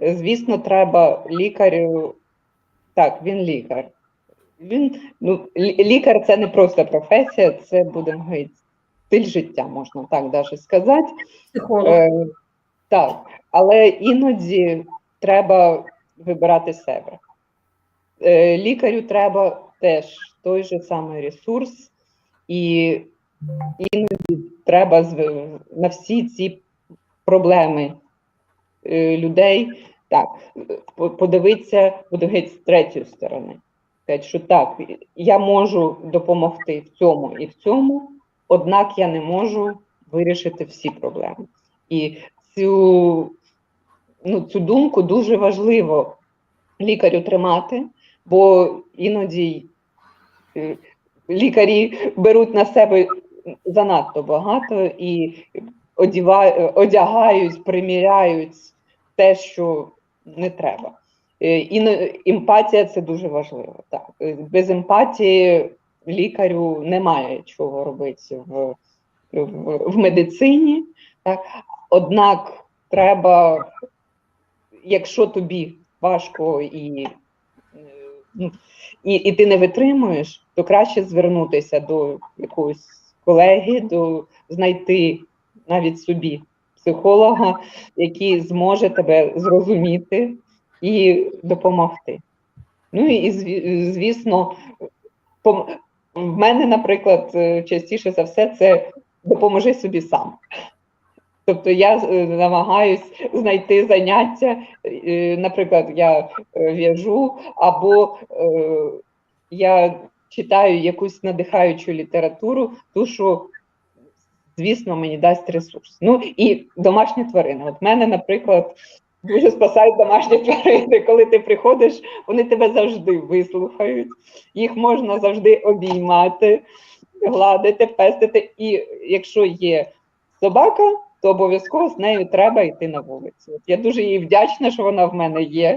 Звісно, треба лікарю. Так, він лікар. Він ну, лікар це не просто професія, це будемо говорити, стиль життя, можна так даже сказати. Психолог. Е, так, але іноді треба вибирати себе. Е, лікарю треба теж той же самий ресурс, і іноді треба на всі ці проблеми е, людей так, по- подивитися, подивитися з третьої сторони. Сказати, що так, я можу допомогти в цьому і в цьому, однак я не можу вирішити всі проблеми. І цю, ну, цю думку дуже важливо лікарю тримати, бо іноді е, лікарі беруть на себе занадто багато і одягають приміряють те, що не треба. Е, І емпатія це дуже важливо. Так. Е, Без емпатії лікарю немає чого робити в, в, в медицині. Так. Однак треба, якщо тобі важко і, ну, і, і ти не витримуєш, то краще звернутися до якогось колеги, до знайти навіть собі психолога, який зможе тебе зрозуміти і допомогти. Ну і зві- звісно, в мене, наприклад, е, частіше за все, це допоможи собі сам. Тобто я е, намагаюсь знайти заняття, е, наприклад, я в'яжу, або я читаю якусь надихаючу літературу, ту, що, звісно, мені дасть ресурс. Ну і домашні тварини. От мене, наприклад, дуже спасають домашні тварини. Коли ти приходиш, вони тебе завжди вислухають, їх можна завжди обіймати, гладити, пестити. І якщо є собака, то обов'язково з нею треба йти на вулицю. От я дуже їй вдячна, що вона в мене є.